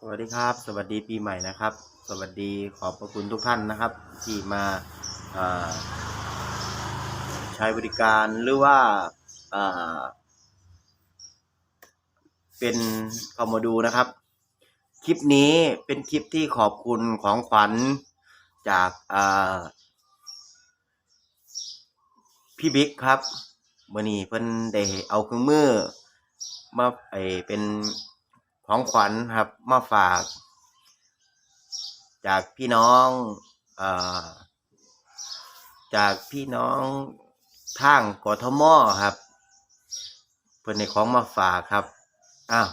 สวัสดีครับ สวัสดีปีใหม่นะครับ สวัสดีขอบพระคุณทุกท่านนะครับ ที่มาาใช้บริการหรือว่าาเป็นเข้ามาดูนะครับ คลิปนี้เป็นคลิปที่ขอบคุณของขวัญจากาพี่บิ๊กครับมื่อนี้เพิ่นได้เอาเครื่องมือมาไอเป็น ของขวัญครับมาฝาก จากพี่น้องอาจากพี่น้องทางกทมครับ เพิ่นในของมาฝากครับอ้าว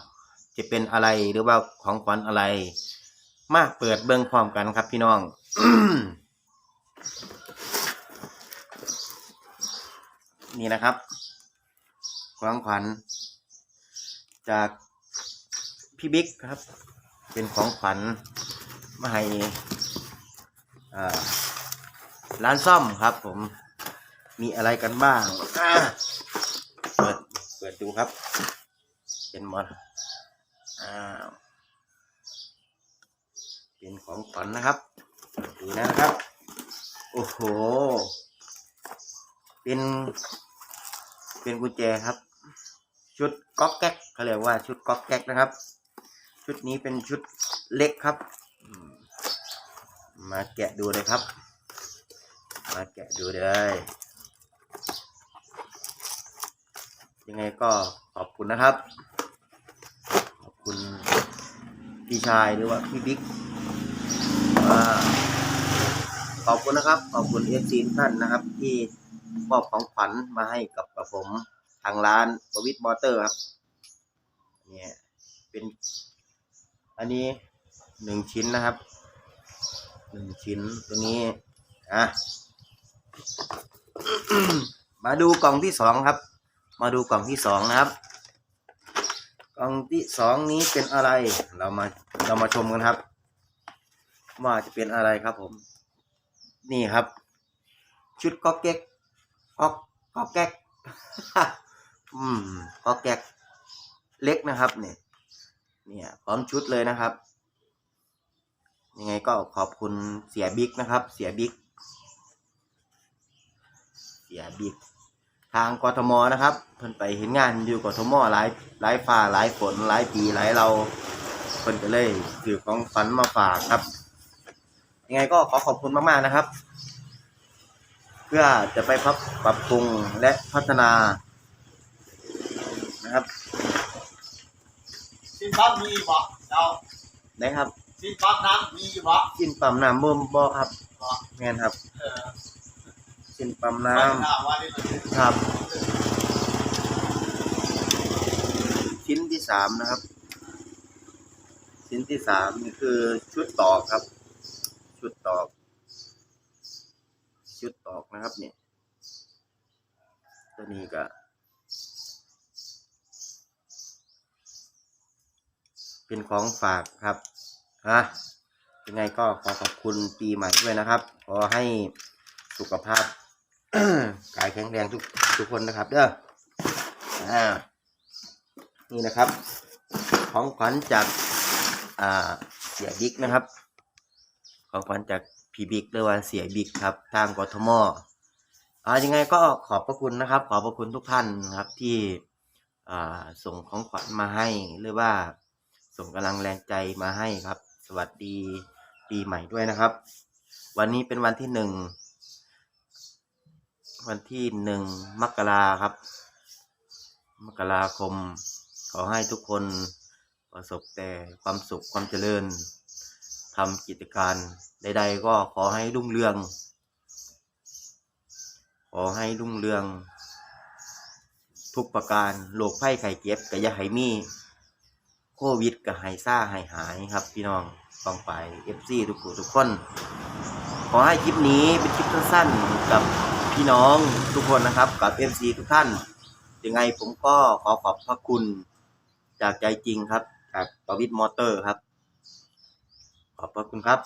จะเป็นอะไรหรือว่าของขวัญอะไร มาเปิดเบิ่งพร้อมกันครับพี่น้องนี่นะครับของขวัญจาก พี่บิ๊กครับ เป็นของขวัญมาให้ร้านซ่อมครับผมมีอะไรกันบ้าง เปิด เปิดดูครับ เป็นมอดอ้าวเป็นของขวัญนะครับดดูนะครับ โอ้โห เป็น เป็นกุญแจครับ ชุดก๊อกแก๊กเขาเรียกว่าชุดก๊อกแก๊กนะครับ ชุดนี้เป็นชุดเล็กครับ มาแกะดูเลยครับ มาแกะดูเลยยังไงก็ขอบคุณนะครับ ขอบคุณพี่ชายหรือว่าพี่บิ๊กขอบคุณนะครับ ขอบคุณเอฟซีท่านนะครับ ที่มอบของขวัญมาให้กับกับผมทางร้านบวิทมอเตอร์ครับเนี่ยเป็น อันนี้หนึ่งชิ้นนะครับหนึ่งชิ้นตัวนี้อะมาดูกล่องที่สองครับ มาดูกล่องที่สองนะครับ กล่องที่สองนี้เป็นอะไร เรามาเรามาชมกันครับ ว่าจะเป็นอะไรครับผม นี่ครับ ชุดก๊อกเก๊กก๊อกก๊อกแก๊กอืมก๊อกแก๊กเล็กนะครับเนี่ย เนี่ยพร้อมชุดเลยนะครับ ยังไงก็ขอบคุณเสียบิ๊กนะครับ เสียบิ๊กเสียบิ๊กทางกทมนะครับเพิ่นไปเห็นงานอยู่กทมหลายหลายฟ้าหลายฝนหลายปีหลายเราเพิ่นก็เลยถือของฝันมาฝากครับ ยังไงก็ขอขอบคุณมากๆนะครับ เพื่อจะไปพับปรับปรุงและพัฒนานะครับ สิ้นปั๊มมีบ่เจ้านะครับสิ้นปั๊มน้ำมีบ่กินปั๊มน้ำบ่มบ่ครับบ่แม่นครับเออกินปั๊มน้น้ำว่าได้มันำครับ ชิ้นที่สามนะครับ ชิ้นที่สามนี่คือชุดตอกครับ ชุดตอก ชุดตอกนะครับเนี่ยตัวนี้ก็ เป็นของฝากครับฮะยังไงก็ขอขอบคุณปีใหม่ด้วยนะครับ ขอให้สุขภาพกายแข็งแรงทุกทุกคนนะครับ เด้ออ่านี่นะครับ ของขวัญจากอ่าเสียบิ๊กนะครับ ของขวัญจากพี่บิ๊กหรือว่าเสียบิ๊กครับทางกทมอ่ายังไงก็ขอบพระคุณนะครับ ขอบพระคุณทุกท่านนะครับที่อ่าส่งของขวัญมาให้หรือว่า ส่งกำลังแรงใจมาให้ครับ สวัสดีปีใหม่ด้วยนะครับ วันนี้เป็นวันที่หนึ่งวันที่หนึ่งมกราครับ มกราคม ขอให้ทุกคนประสบแต่ความสุขความเจริญทำกิจการใดๆก็ขอให้รุ่งเรือง ขอให้รุ่งเรือง ทุกประการโรคไข้ไข้เจ็บก็อย่าให้มี วิดกับไฮซ่าหายหายครับพี่น้องต้องไปเอฟซีทุกคนทุกคน ขอให้คลิปนี้เป็นคลิปสั้นๆกับพี่น้องทุกคนนะครับ กับเอฟซีทุกท่าน ยังไงผมก็ขอขอบพระคุณจากใจจริงครับจากประวิทมอเตอร์ครับ ขอบพระคุณครับ